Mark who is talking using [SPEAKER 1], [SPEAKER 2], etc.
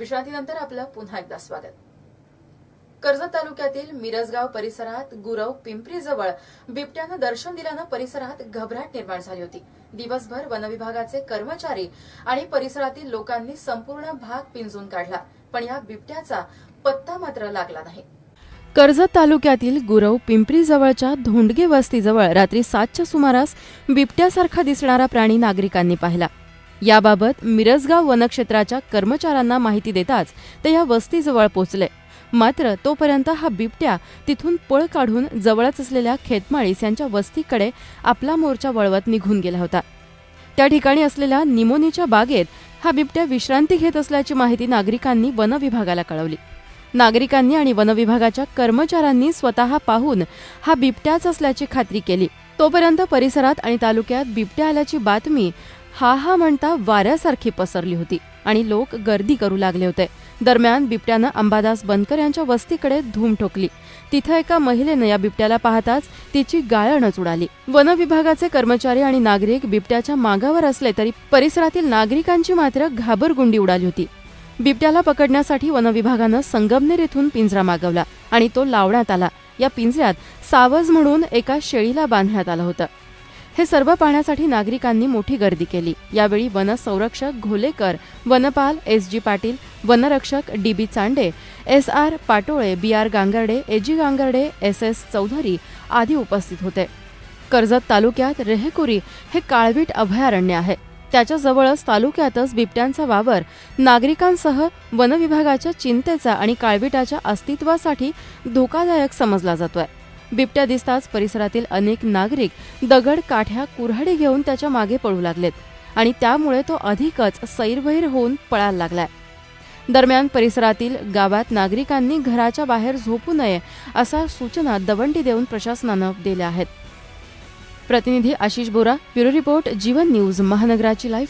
[SPEAKER 1] विश्रांतीनंतर आपलं पुन्हा एकदा स्वागत. कर्जत तालुक्यातील मिरजगाव परिसरात गुरव पिंपरीजवळ बिबट्यानं दर्शन दिल्यानं परिसरात घबराट निर्माण झाली होती. दिवसभर वनविभागाचे कर्मचारी आणि परिसरातील लोकांनी संपूर्ण भाग पिंजून काढला पण या बिबट्याचा पत्ता मात्र लागला नाही. कर्जत तालुक्यातील गुरव पिंपरी जवळच्या धोंडगे वस्तीजवळ रात्री सातच्या सुमारास बिबट्यासारखा दिसणारा प्राणी नागरिकांनी पाहिला. याबाबत मिरजगाव वनक्षेत्राच्या कर्मचाऱ्यांना माहिती देताच ते या वस्तीजवळ पोहोचले मात्र तोपर्यंत हा बिबट्या तिथून पळ काढून जवळच असलेल्या खेतमाळीस यांच्या वस्तीकडे आपला मोर्चा वळवत निघून गेला होता. त्या ठिकाणी असलेल्या निमोनीच्या बागेत हा बिबट्या विश्रांती घेत असल्याची माहिती नागरिकांनी वनविभागाला कळवली. नागरिकांनी आणि वनविभागाच्या कर्मचाऱ्यांनी स्वतः पाहून हा बिबट्याच असल्याची खात्री केली. तोपर्यंत परिसरात आणि तालुक्यात बिबट्या आल्याची बातमी हा हा म्हणता वाऱ्यासारखी पसरली होती आणि लोक गर्दी करू लागले होते. दरम्यान बिबट्यानं अंबादास बनकर यांच्या वस्तीकडे धूम ठोकली. तिथं एका महिलेनं या बिबट्याला पाहताच तिची गाळणच उडाली. वन विभागाचे कर्मचारी आणि नागरिक बिबट्याच्या मागावर असले तरी परिसरातील नागरिकांची मात्र घाबरगुंडी उडाली होती. बिबट्याला पकडण्यासाठी वनविभागानं संगमनेर येथून पिंजरा मागवला आणि तो लावण्यात आला. या पिंजऱ्यात सावज म्हणून एका शेळीला बांधण्यात आलं होतं. हे सर्व पाहण्यासाठी नागरिकांनी मोठी गर्दी केली. यावेळी वन संरक्षक घोलेकर वनपाल एस जी पाटील वनरक्षक D B Chande S R Patole B R Gangarde AG Gangarde S S Chaudhari आदी उपस्थित होते. कर्जत तालुक्यात रेहेकुरी हे काळवीट अभयारण्य आहे. त्याच्याजवळच तालुक्यातच बिबट्यांचा वावर नागरिकांसह वनविभागाच्या चिंतेचा आणि काळविटाच्या अस्तित्वासाठी धोकादायक समजला जातोय. बिबट्या दिसताच परिसरातील अनेक नागरिक दगड काठ्या कुऱ्हाडी घेऊन त्याच्यामागे पळू लागलेत आणि त्यामुळे तो अधिकच सैरवैर होऊन पळायला लागलाय. दरम्यान परिसरातील गावात नागरिकांनी घराच्या बाहेर झोपू नये असा सूचना दवंडी देऊन प्रशासनानं दिल्या आहेत. प्रतिनिधी Ashish Bora bureau report Jeevan news महानगराची life